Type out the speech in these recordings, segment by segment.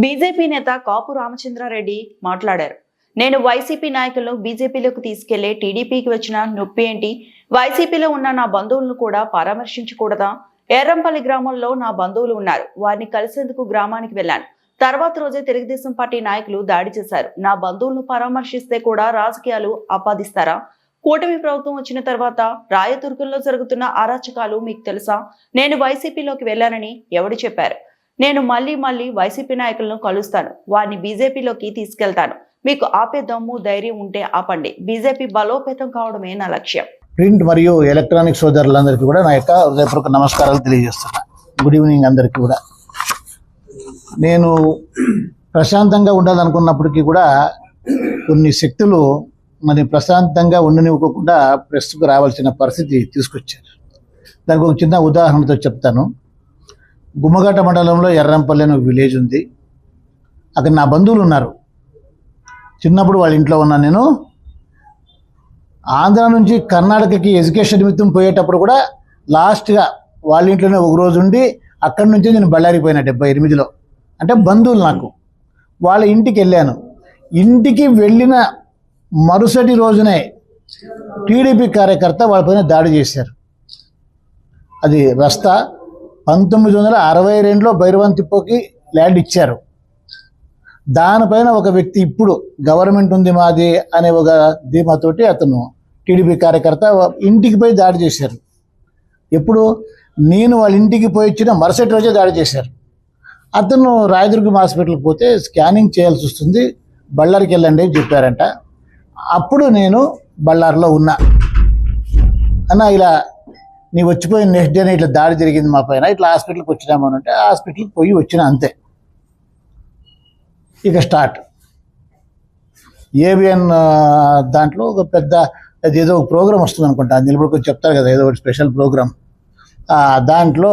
BJP నేత కాపు రామచంద్రారెడ్డి మాట్లాడారు. నేను వైసీపీ నాయకులను బీజేపీలోకి తీసుకెళ్ళే టీడీపీకి వచ్చిన నొప్పి ఏంటి? వైసీపీలో ఉన్న నా బంధువులను కూడా పరామర్శించకూడదా? ఎర్రంపల్లి గ్రామంలో నా బంధువులు ఉన్నారు. వారిని కలిసేందుకు గ్రామానికి వెళ్ళాను. తర్వాత రోజే తెలుగుదేశం పార్టీ నాయకులు దాడి చేశారు. నా బంధువులను పరామర్శిస్తే కూడా రాజకీయాలు ఆపాదిస్తారా? కూటమి ప్రభుత్వం వచ్చిన తర్వాత రాయదుర్గంలో జరుగుతున్న అరాచకాలు మీకు తెలుసా? నేను వైసీపీలోకి వెళ్ళానని ఎవడు చెప్పారు? నేను మళ్ళీ మళ్ళీ వైసీపీ నాయకులను కలుస్తాను. వారిని బీజేపీలోకి తీసుకెళ్తాను. మీకు ఆపే దమ్ము ధైర్యం ఉంటే ఆపండి. బీజేపీ బలోపేతం కావడమే నా లక్ష్యం. ప్రింట్ మరియు ఎలక్ట్రానిక్ సోదరులందరికీ కూడా నా యొక్క హృదయపూర్వక నమస్కారాలు తెలియజేస్తున్నా. గుడ్ ఈవినింగ్ అందరికీ కూడా. నేను ప్రశాంతంగా ఉండాలనుకున్నప్పటికీ కూడా కొన్ని శక్తులు మరి ప్రశాంతంగా ఉండనివ్వకుండా ప్రెస్కు రావాల్సిన పరిస్థితి తీసుకొచ్చారు. దానికి ఒక చిన్న ఉదాహరణతో చెప్తాను. గుమ్మగట్ట మండలంలో ఎర్రంపల్లి అని ఒక విలేజ్ ఉంది. అక్కడ నా బంధువులు ఉన్నారు. చిన్నప్పుడు వాళ్ళ ఇంట్లో ఉన్నాను నేను. ఆంధ్ర నుంచి కర్ణాటకకి ఎడ్యుకేషన్ నిమిత్తం పోయేటప్పుడు కూడా లాస్ట్గా వాళ్ళ ఇంట్లోనే ఒక రోజు ఉండి అక్కడి నుంచి నేను బళ్ళారికి పోయినా డెబ్బై ఎనిమిదిలో. అంటే బంధువులు నాకు. వాళ్ళ ఇంటికి వెళ్ళాను. ఇంటికి వెళ్ళిన మరుసటి రోజునే టీడీపీ కార్యకర్త వాళ్ళపైన దాడి చేశారు. అది రస్తా. పంతొమ్మిది వందల అరవై రెండులో భైరవన్ తిప్పకి ల్యాండ్ ఇచ్చారు. దానిపైన ఒక వ్యక్తి ఇప్పుడు గవర్నమెంట్ ఉంది మాది అనే ఒక ధీమాతోటి అతను టీడీపీ కార్యకర్త ఇంటికి పోయి దాడి చేశారు. ఎప్పుడు? నేను వాళ్ళ ఇంటికి పోయి వచ్చిన మరుసటి రోజే దాడి చేశారు. అతను రాయదుర్గం హాస్పిటల్కి పోతే స్కానింగ్ చేయాల్సి వస్తుంది బళ్ళారికి వెళ్ళండి అని చెప్పారంట. అప్పుడు నేను బళ్ళారిలో ఉన్నా. అన్న ఇలా నీ వచ్చిపోయిన నెక్స్ట్ డేనే ఇట్లా దాడి జరిగింది మా పైన ఇట్లా హాస్పిటల్కి వచ్చినాము అని అంటే హాస్పిటల్కి పోయి వచ్చిన అంతే. ఇక స్టార్ట్ ఏబిఎన్ దాంట్లో ఒక పెద్ద ఏదో ఒక ప్రోగ్రామ్ వస్తుంది అనుకుంటా. నిలబడుకొని చెప్తారు కదా ఏదో ఒకటి స్పెషల్ ప్రోగ్రామ్ దాంట్లో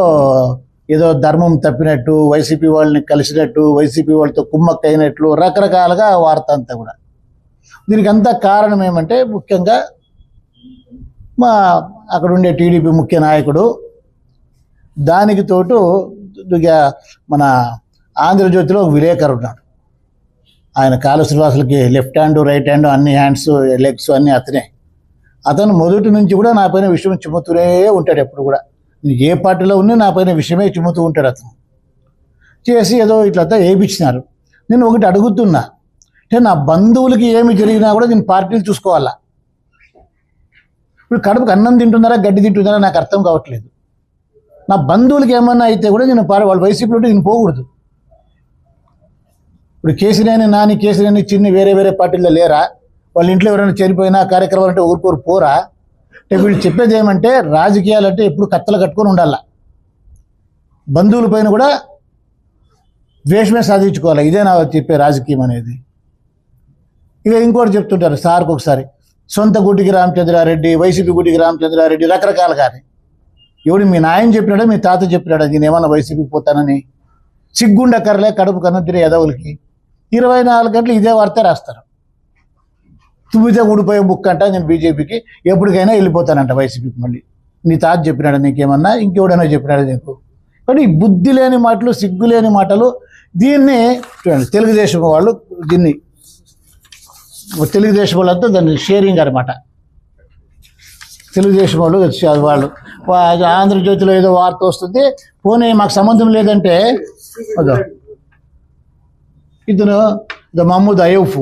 ఏదో ధర్మం తప్పినట్టు వైసీపీ వాళ్ళని కలిసినట్టు వైసీపీ వాళ్ళతో కుమ్మక్క అయినట్లు రకరకాలుగా వార్త అంతా కూడా. దీనికి అంతా కారణం ఏమంటే ముఖ్యంగా మా అక్కడ ఉండే టీడీపీ ముఖ్య నాయకుడు. దానికి తోటు మన ఆంధ్రజ్యోతిలో ఒక విలేకరు ఉన్నాడు. ఆయన కాలు శ్రీవాసులకి లెఫ్ట్ హ్యాండ్ రైట్ హ్యాండ్ అన్ని హ్యాండ్స్ లెగ్స్ అన్నీ అతనే. అతను మొదటి నుంచి కూడా నా పైన విషయం చిమ్ముతూనే ఉంటాడు ఎప్పుడు కూడా. నేను ఏ పార్టీలో ఉన్నా నా పైన విషయమే చిమ్ముతూ ఉంటాడు అతను. చేసి ఏదో ఇట్లంతా వేయించినారు నేను ఒకటి అడుగుతున్నా. అంటే నా బంధువులకి ఏమి జరిగినా కూడా నేను పార్టీలు చూసుకోవాలా? ఇప్పుడు కడుపుకి అన్నం తింటున్నారా గడ్డి తింటున్నారా నాకు అర్థం కావట్లేదు. నా బంధువులకి ఏమన్నా అయితే కూడా నేను పార్ వాళ్ళ వైసీపీలో ఉంటే నేను పోకూడదు. ఇప్పుడు కేసీనేని నాని కేసీనేని చిన్ని వేరే వేరే పార్టీల్లో లేరా? వాళ్ళ ఇంట్లో ఎవరైనా చనిపోయినా కార్యక్రమాలు అంటే ఊరుకోరు పోరా? అంటే వీళ్ళు చెప్పేది ఏమంటే రాజకీయాలు అంటే ఎప్పుడు కత్తలు కట్టుకొని ఉండాల. బంధువుల పైన కూడా ద్వేషమే సాధించుకోవాలి. ఇదే నా చెప్పే రాజకీయం అనేది. ఇక ఇంకోటి చెప్తుంటారు సార్కి ఒకసారి. సొంత గుడికి రామచంద్రారెడ్డి వైసీపీ గుడికి రామచంద్రారెడ్డి రకరకాలు కానీ ఎవడు మీ నాయన చెప్పినాడా మీ తాత చెప్పినాడా నేను ఏమన్నా వైసీపీకి పోతానని? సిగ్గుండక్కర్లే కడుపు కన్నుతిరే ఎదవులకి ఇరవై నాలుగు గంటలు ఇదే వార్త రాస్తారు. తుమ్మితే ఊడిపోయే బుక్ అంట నేను బీజేపీకి ఎప్పటికైనా వెళ్ళిపోతానంట వైసీపీకి మళ్ళీ. నీ తాత చెప్పినాడా నీకేమన్నా ఇంకెవడైనా చెప్పినాడా నీకు? కానీ బుద్ధి లేని మాటలు సిగ్గు లేని మాటలు దీన్ని చూడండి తెలుగుదేశం వాళ్ళు దీన్ని తెలుగుదేశం వాళ్ళంతా దాన్ని షేరింగ్ అనమాట తెలుగుదేశం వాళ్ళు వచ్చారు వాళ్ళు. ఆంధ్రజ్యోతిలో ఏదో వార్త వస్తుంది. పోనీ మాకు సంబంధం లేదంటే అదో. ఇతను ద మహమ్మద్ అయూఫ్.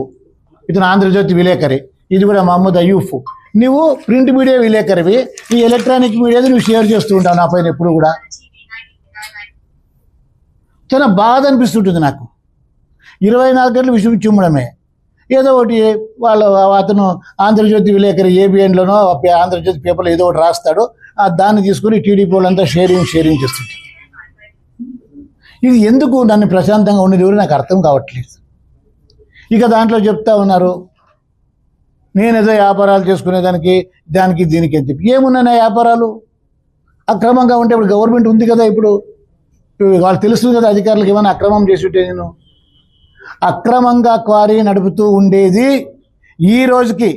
ఇతను ఆంధ్రజ్యోతి విలేకరి. ఇది కూడా మహమ్మద్ అయూఫ్. నువ్వు ప్రింట్ మీడియా విలేకరివి. ఈ ఎలక్ట్రానిక్ మీడియాది నువ్వు షేర్ చేస్తూ ఉంటావు నా పైన ఎప్పుడు కూడా. చాలా బాధ అనిపిస్తుంటుంది నాకు. ఇరవై నాలుగు గంటలు విషయం చిమ్మడమే ఏదో ఒకటి వాళ్ళ అతను ఆంధ్రజ్యోతి విలేకరి ఏబిఎన్లోనో ఆంధ్రజ్యోతి పేపర్లో ఏదో ఒకటి రాస్తాడు. ఆ దాన్ని తీసుకుని టీడీపీ వాళ్ళంతా షేరింగ్ షేరింగ్ చేస్తుంది. ఇది ఎందుకు నన్ను ప్రశాంతంగా ఉండేది ఎవరు నాకు అర్థం కావట్లేదు. ఇక దాంట్లో చెప్తా ఉన్నారు నేనేదో వ్యాపారాలు చేసుకునేదానికి దానికి దీనికి అని చెప్పి. ఏమున్నాయి వ్యాపారాలు? అక్రమంగా ఉంటే ఇప్పుడు గవర్నమెంట్ ఉంది కదా ఇప్పుడు. ఇప్పుడు వాళ్ళు తెలుస్తుంది కదా అధికారులకు ఏమైనా అక్రమం చేసి ఉంటే నేను అక్రమంగా క్వారీ నడుపుతూ ఉండేది. ఈ రోజుకి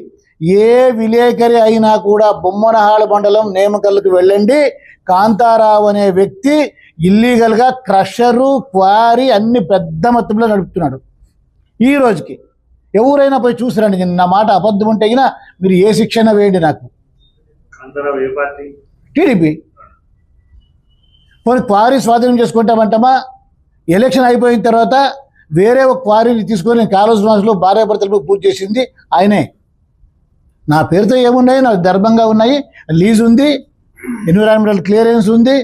ఏ విలేకరి అయినా కూడా బొమ్మనహాళ మండలం నేమకల్లకు వెళ్ళండి. కాంతారావు అనే వ్యక్తి ఇల్లీగల్గా క్రషరు క్వారీ అన్ని పెద్ద మొత్తంలో నడుపుతున్నాడు. ఈ రోజుకి ఎవరైనా పోయి చూసిరండి నా మాట అబద్ధం ఉంటే అయినా మీరు ఏ శిక్షణ వేయండి నాకు? టీడీపీ. పోనీ క్వారీ స్వాధీనం చేసుకుంటామంటామా? ఎలక్షన్ అయిపోయిన తర్వాత వేరే ఒక క్వారీని తీసుకొని కాలేజ్ మాసంలో భార్యాభర్తలకు పూజ చేసింది ఆయనే. నా పేరుతో ఏమున్నాయి? నాకు గర్భంగా ఉన్నాయి. లీజ్ ఉంది. ఎన్విరాన్మెంటల్ క్లియరెన్స్ ఉంది.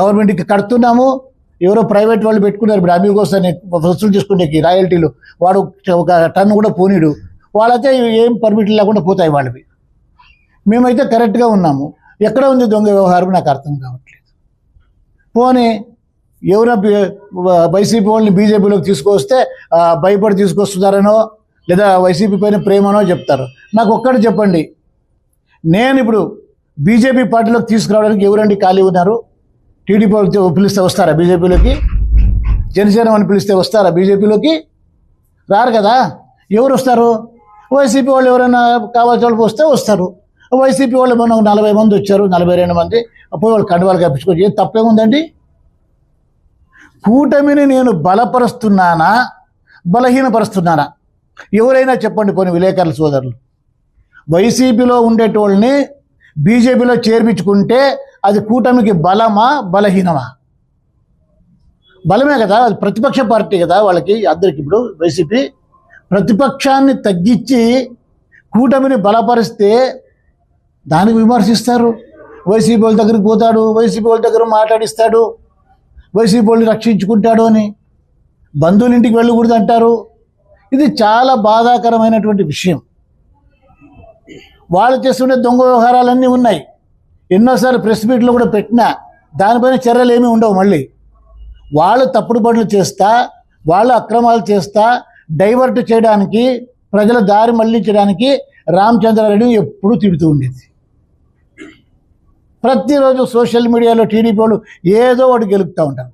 గవర్నమెంట్కి కడుతున్నాము. ఎవరో ప్రైవేట్ వాళ్ళు పెట్టుకున్నారు. ఇప్పుడు అవి కోసం వసూలు చేసుకునేకి రాయల్టీలు. వాడు ఒక టన్ కూడా పోనీడు. వాళ్ళైతే ఏం పర్మిట్ లేకుండా పోతాయి వాళ్ళవి. మేమైతే కరెక్ట్గా ఉన్నాము. ఎక్కడ ఉంది దొంగ వ్యవహారం? నాకు అర్థం కావట్లేదు. పోనీ ఎవరో వైసీపీ వాళ్ళని బీజేపీలోకి తీసుకొస్తే భయపడి తీసుకొస్తున్నారనో లేదా వైసీపీ పైన ప్రేమనో చెప్తారు. నాకు ఒక్కటి చెప్పండి. నేను ఇప్పుడు బీజేపీ పార్టీలోకి తీసుకురావడానికి ఎవరండి ఖాళీ ఉన్నారు? టీడీపీ పిలిస్తే వస్తారా బీజేపీలోకి? జనసేన అని పిలిస్తే వస్తారా బీజేపీలోకి? రారు కదా. ఎవరు వస్తారు? వైసీపీ వాళ్ళు ఎవరైనా కావాల్సిన వాళ్ళు వస్తే వస్తారు. వైసీపీ వాళ్ళు మొన్న నలభై మంది వచ్చారు నలభై రెండు మంది. అప్పుడు వాళ్ళు కండువాలు కప్పించుకోవచ్చు ఏం తప్పేముందండి? కూటమిని నేను బలపరుస్తున్నానా? బలహీనపరుస్తున్నానా? ఎవరైనా చెప్పండి కొన్ని విలేకరుల సోదరులు. వైసీపీలో ఉండేటోళ్ళని బీజేపీలో చేర్పించుకుంటే అది కూటమికి బలమా బలహీనమా? బలమే కదా అది ప్రతిపక్ష పార్టీ కదా వాళ్ళకి అందరికి ఇప్పుడు వైసీపీ. ప్రతిపక్షాన్ని తగ్గించి కూటమిని బలపరిస్తే దానికి విమర్శిస్తారు. వైసీపీ వాళ్ళ దగ్గరికి పోతాడు వైసీపీ వాళ్ళ దగ్గర మాట్లాడిస్తాడు. వైసీపీ రక్షించుకుంటాడు అని బంధువుల ఇంటికి వెళ్ళకూడదు అంటారు. ఇది చాలా బాధాకరమైనటువంటి విషయం. వాళ్ళు చేస్తుండే దొంగ వ్యవహారాలన్నీ ఉన్నాయి. ఎన్నోసార్లు ప్రెస్ మీట్లో కూడా పెట్టినా దానిపైన చర్యలు ఏమీ ఉండవు మళ్ళీ. వాళ్ళు తప్పుడు పనులు చేస్తా వాళ్ళు అక్రమాలు చేస్తా డైవర్ట్ చేయడానికి ప్రజల దారి మళ్ళించడానికి రామచంద్రారెడ్డి ఎప్పుడూ తిడుతూ ఉండేది. ప్రతిరోజు సోషల్ మీడియాలో టీడీపీ వాళ్ళు ఏదో ఒకటి గెలుపుతూ ఉంటారు.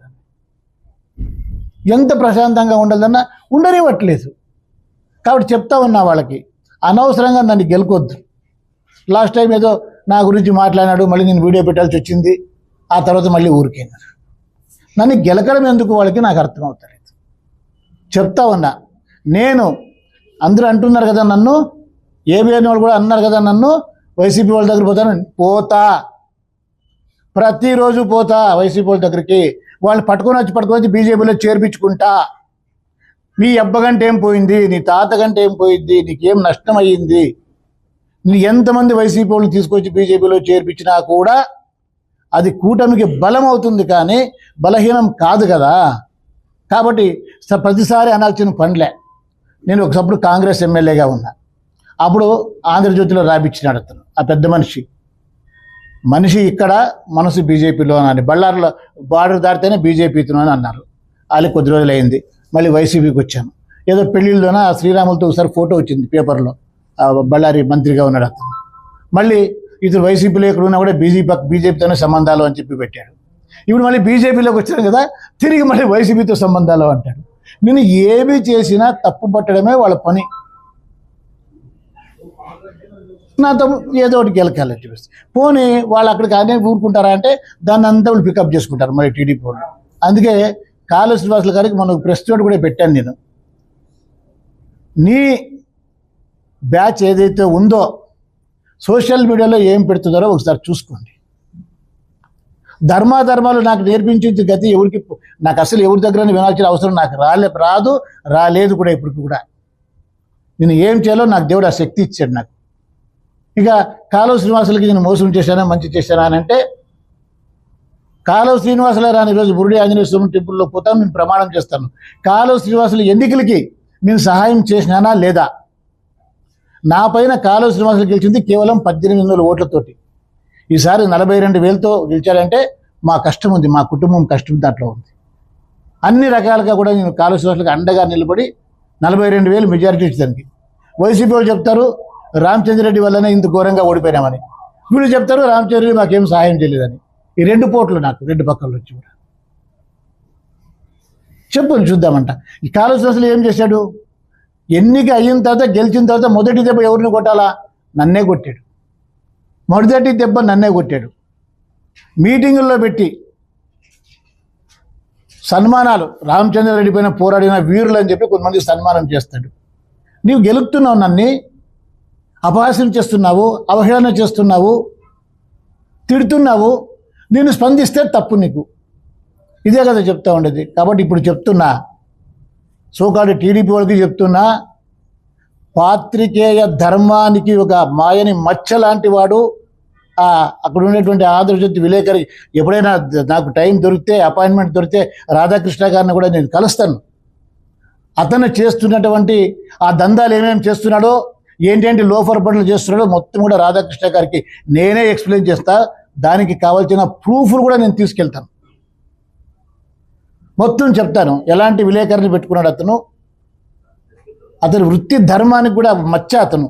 ఎంత ప్రశాంతంగా ఉండదన్నా ఉండనివ్వట్లేదు. కాబట్టి చెప్తా ఉన్నా వాళ్ళకి అనవసరంగా నన్ను గెలుకొద్దు. లాస్ట్ టైం ఏదో నా గురించి మాట్లాడినాడు మళ్ళీ నేను వీడియో పెట్టాల్సి వచ్చింది ఆ తర్వాత మళ్ళీ ఊరికైనారు నన్ను గెలకడం ఎందుకు వాళ్ళకి నాకు అర్థమవుతలేదు. చెప్తా ఉన్నా నేను అందరూ అంటున్నారు కదా నన్ను ఏబిఎన్ వాళ్ళు కూడా అన్నారు కదా నన్ను వైసీపీ వాళ్ళ దగ్గర పోతాను పోతా. ప్రతిరోజు పోతా వైసీపీ వాళ్ళ దగ్గరికి. వాళ్ళు పట్టుకొని వచ్చి పట్టుకొని వచ్చి బీజేపీలో చేర్పించుకుంటా. నీ అబ్బగంటే ఏం పోయింది? నీ తాత గంటే ఏం పోయింది? నీకేం నష్టం అయ్యింది? నీ ఎంతమంది వైసీపీ వాళ్ళు తీసుకొచ్చి బీజేపీలో చేర్పించినా కూడా అది కూటమికి బలం అవుతుంది కానీ బలహీనం కాదు కదా. కాబట్టి స- ప్రతిసారి అనాల్సిన పనిలే. నేను ఒకసప్పుడు కాంగ్రెస్ ఎమ్మెల్యేగా ఉన్నా. అప్పుడు ఆంధ్రజ్యోతిలో రాపిచ్చినాడు అతను ఆ పెద్ద మనిషి. మనిషి ఇక్కడ మనసు బీజేపీలో అని బళ్ళారిలో బార్డర్ దాటితేనే బీజేపీతో అని అన్నారు. వాళ్ళకి కొద్ది రోజులు అయింది. మళ్ళీ వైసీపీకి వచ్చాను. ఏదో పెళ్ళిళ్ళలోన ఆ శ్రీరాములతో ఒకసారి ఫోటో వచ్చింది పేపర్లో. బళ్ళారి మంత్రిగా ఉన్నాడు అతను. మళ్ళీ ఇతను వైసీపీలో ఎక్కడ ఉన్నా కూడా బీజేపీ బీజేపీతోనే సంబంధాలు అని చెప్పి పెట్టాడు. ఇప్పుడు మళ్ళీ బీజేపీలోకి వచ్చాను కదా తిరిగి మళ్ళీ వైసీపీతో సంబంధాలు అంటాడు. నేను ఏమి చేసినా తప్పు పట్టడమే వాళ్ళ పని. నాతో ఏదో ఒకటి గెలకాలని చెప్పేసి. పోనీ వాళ్ళు అక్కడికి అనే ఊరుకుంటారా అంటే దాన్ని అంతా వాళ్ళు పికప్ చేసుకుంటారు మరి టీడీపీ వాళ్ళు. అందుకే కాలు శ్రీనివాసులు గారికి మనకు ప్రెస్ నోట్ కూడా పెట్టాను నేను. నీ బ్యాచ్ ఏదైతే ఉందో సోషల్ మీడియాలో ఏం పెడుతున్నారో ఒకసారి చూసుకోండి. ధర్మాధర్మాలు నాకు నేర్పించింది గతి ఎవరికి నాకు అసలు ఎవరి దగ్గర వినాల్సిన అవసరం నాకు రాలే రాదు రాలేదు కూడా ఇప్పటికి కూడా. నేను ఏం చేయాలో నాకు దేవుడు ఆ శక్తి ఇచ్చాడు నాకు. ఇక కాలువ శ్రీనివాసులకి నేను మోసం చేశానా మంచి చేశానా అని అంటే కాలువ శ్రీనివాసులు రాని రోజు బురుడి ఆంజనేయ స్వామి టెంపుల్లో పోతాను నేను ప్రమాణం చేస్తాను. కాలువ శ్రీనివాసులు ఎన్నికలకి నేను సహాయం చేసినానా లేదా? నా పైన కాలువ శ్రీనివాసులు గెలిచింది కేవలం పద్దెనిమిది వందల ఓట్లతోటి. ఈసారి నలభై రెండు వేలతో గెలిచారంటే మా కష్టం ఉంది మా కుటుంబం కష్టం దాంట్లో ఉంది. అన్ని రకాలుగా కూడా నేను కాలువ శ్రీనివాసులకు అండగా నిలబడి నలభై రెండు వేలు మెజారిటీ ఇచ్చేదానికి. వైసీపీ వాళ్ళు చెప్తారు రామచంద్రరెడ్డి వల్లనే ఇంత ఘోరంగా ఓడిపోయినామని. వీళ్ళు చెప్తారు రామచంద్రరెడ్డి మాకేం సహాయం చేయలేదని. ఈ రెండు పోట్లు నాకు రెండు పక్కల వచ్చి కూడా. చెప్పు చూద్దామంట. ఈ కాలువ అసలు ఏం చేశాడు? ఎన్నిక అయిన తర్వాత గెలిచిన తర్వాత మొదటి దెబ్బ ఎవరిని కొట్టాలా? నన్నే కొట్టాడు. మొదటి దెబ్బ నన్నే కొట్టాడు. మీటింగుల్లో పెట్టి సన్మానాలు రామచంద్రరెడ్డి పైన పోరాడిన వీరులు అని చెప్పి కొంతమంది సన్మానం చేస్తాడు. నీవు గెలుపుతున్నావు నన్ను అపహాస్యం చేస్తున్నావు అవహేళన చేస్తున్నావు తిడుతున్నావు నేను స్పందిస్తే తప్పు నీకు. ఇదే కదా చెప్తా ఉండేది. కాబట్టి ఇప్పుడు చెప్తున్నా. సోకాడు టీడీపీ వాళ్ళకి చెప్తున్నా. పాత్రికేయ ధర్మానికి ఒక మాయని మచ్చ లాంటి వాడు అక్కడ ఉన్నటువంటి ఆంధ్రజ్యోతి విలేకరి ఎప్పుడైనా నాకు టైం దొరికితే అపాయింట్మెంట్ దొరికితే రాధాకృష్ణ గారిని కూడా నేను కలుస్తాను. అతను చేస్తున్నటువంటి ఆ దందాలు ఏమేమి చేస్తున్నాడో ఏంటంటే లోఫర్ పనులు చేస్తున్నాడో మొత్తం కూడా రాధాకృష్ణ గారికి నేనే ఎక్స్ప్లెయిన్ చేస్తా. దానికి కావాల్సిన ప్రూఫ్లు కూడా నేను తీసుకెళ్తాను. మొత్తం చెప్తాను. ఎలాంటి విలేకరులు పెట్టుకున్నాడు అతను? అతని వృత్తి ధర్మానికి కూడా మచ్చ అతను.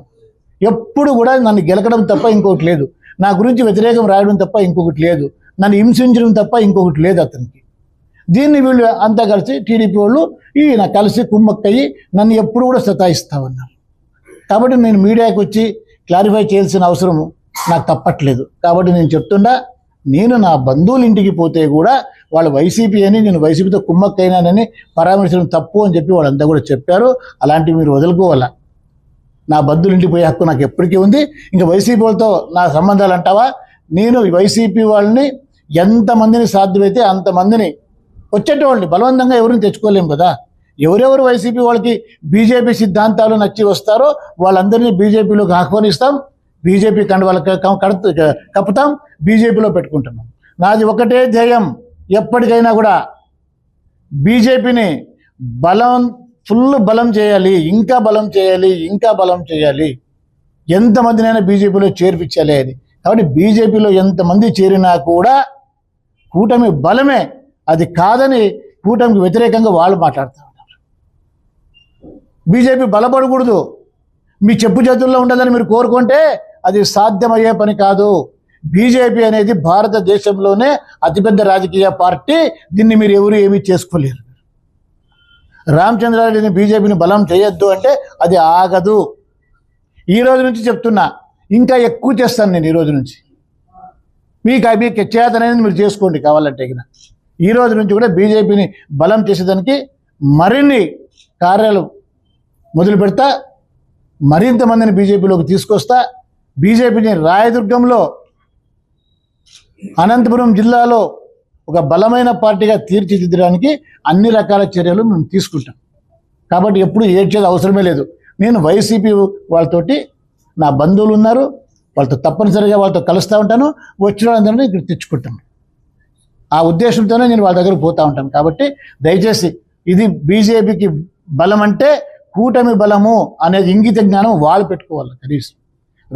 ఎప్పుడు కూడా నన్ను గెలకడం తప్ప ఇంకొకటి లేదు. నా గురించి వ్యతిరేకం రాయడం తప్ప ఇంకొకటి లేదు. నన్ను హింసించడం తప్ప ఇంకొకటి లేదు అతనికి. దీన్ని వీళ్ళు అంతా కలిసి టీడీపీ వాళ్ళు ఈయన కలిసి కుమ్మక్కయ్యి నన్ను ఎప్పుడు కూడా సతాయిస్తా ఉన్నారు కాబట్టి నేను మీడియాకి వచ్చి క్లారిఫై చేయాల్సిన అవసరం నాకు తప్పట్లేదు. కాబట్టి నేను చెప్తున్నా నేను నా బంధువుల ఇంటికి పోతే కూడా వాళ్ళు వైసీపీ అని నేను వైసీపీతో కుమ్మక్కైనానని పరామర్శించడం తప్పు అని చెప్పి వాళ్ళంతా కూడా చెప్పారు. అలాంటివి మీరు వదులుకోవాలా? నా బంధువుల ఇంటికి పోయే హక్కు నాకు ఎప్పటికీ ఉంది. ఇంకా వైసీపీ వాళ్ళతో నా సంబంధాలు అంటావా? నేను వైసీపీ వాళ్ళని ఎంతమందిని సాధ్యమైతే అంతమందిని వచ్చేటవాళ్ళని బలవంతంగా ఎవరిని తెచ్చుకోలేము కదా? ఎవరెవరు వైసీపీ వాళ్ళకి బీజేపీ సిద్ధాంతాలు నచ్చి వస్తారో వాళ్ళందరినీ బీజేపీలోకి ఆహ్వానిస్తాం బీజేపీ కండ వాళ్ళకి కప్పుతాం బీజేపీలో పెట్టుకుంటున్నాం. నాది ఒకటే ధ్యేయం ఎప్పటికైనా కూడా బీజేపీని బలం ఫుల్ బలం చేయాలి ఇంకా బలం చేయాలి ఇంకా బలం చేయాలి. ఎంతమందినైనా బీజేపీలో చేర్పించాలి అది. కాబట్టి బీజేపీలో ఎంతమంది చేరినా కూడా కూటమి బలమే. అది కాదని కూటమికి వ్యతిరేకంగా వాళ్ళు మాట్లాడతారు. బీజేపీ బలపడకూడదు. మీ చెప్పు చేతుల్లో ఉండాలని మీరు కోరుకుంటే అది సాధ్యమయ్యే పని కాదు. బీజేపీ అనేది భారతదేశంలోనే అతిపెద్ద రాజకీయ పార్టీ. దీన్ని మీరు ఎవరు ఏమీ చేసుకోలేరు. రామచంద్రారెడ్డిని బీజేపీని బలం చేయొద్దు అంటే అది ఆగదు. ఈ రోజు నుంచి చెప్తున్నా ఇంకా ఎక్కువ చేస్తాను నేను ఈరోజు నుంచి. మీకు అవి చేతనైనది మీరు చేసుకోండి కావాలంటే ఇక ఈ రోజు నుంచి కూడా బీజేపీని బలం చేసేదానికి మరిన్ని కార్యాలు మొదలు పెడతా. మరింత మందిని బీజేపీలోకి తీసుకొస్తా. బీజేపీని రాయదుర్గంలో అనంతపురం జిల్లాలో ఒక బలమైన పార్టీగా తీర్చిదిద్దడానికి అన్ని రకాల చర్యలు మేము తీసుకుంటాం. కాబట్టి ఎప్పుడు ఏడ్చేది అవసరమే లేదు. నేను వైసీపీ వాళ్ళతోటి నా బంధువులు ఉన్నారు. వాళ్ళతో తప్పనిసరిగా వాళ్ళతో కలుస్తూ ఉంటాను. వచ్చిన వాళ్ళందరినీ ఇక్కడ తెచ్చుకుంటాను ఆ ఉద్దేశంతోనే నేను వాళ్ళ దగ్గరకు పోతూ ఉంటాను. కాబట్టి దయచేసి ఇది బీజేపీకి బలం అంటే కూటమి బలము అనేది ఇంగిత జ్ఞానం వాళ్ళు పెట్టుకోవాలి కనీసం.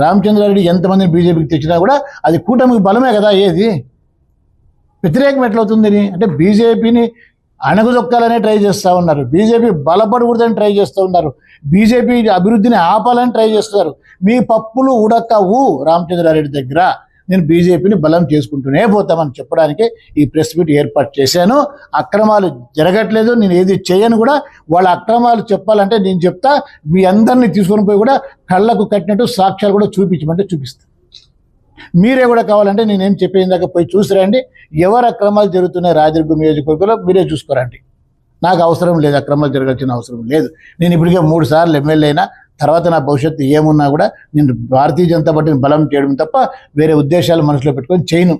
రామచంద్రారెడ్డి ఎంతమందిని బీజేపీకి తెచ్చినా కూడా అది కూటమికి బలమే కదా ఏది? వ్యతిరేకం ఎట్లవుతుంది అంటే బీజేపీని అణగదొక్కాలనే ట్రై చేస్తూ ఉన్నారు. బీజేపీ బలపడకూడదని ట్రై చేస్తూ ఉన్నారు. బీజేపీ అభివృద్ధిని ఆపాలని ట్రై చేస్తున్నారు. మీ పప్పులు ఉడకవు రామచంద్రారెడ్డి దగ్గర. నేను బీజేపీని బలం చేసుకుంటూనే పోతామని చెప్పడానికి ఈ ప్రెస్ మీట్ ఏర్పాటు చేశాను. అక్రమాలు జరగట్లేదు నేను ఏది చేయను కూడా. వాళ్ళ అక్రమాలు చెప్పాలంటే నేను చెప్తా మీ అందరినీ తీసుకొని పోయి కూడా కళ్ళకు కట్టినట్టు సాక్ష్యాలు కూడా చూపించమంటే చూపిస్తాను మీరే కూడా కావాలంటే నేనేం చెప్పేది దాకా పోయి చూసిరండి. ఎవరు అక్రమాలు జరుగుతున్నాయి రాజదుర్గం నియోజకవర్గంలో మీరే చూసుకోరండి. నాకు అవసరం లేదు అక్రమాలు జరగాల్సిన అవసరం లేదు. నేను ఇప్పటికే మూడు సార్లు ఎమ్మెల్యే అయినా తర్వాత నా భవిష్యత్తు ఏమున్నా కూడా నేను భారతీయ జనతా పార్టీని బలం చేయడం తప్ప వేరే ఉద్దేశాలు మనసులో పెట్టుకొని చేయను.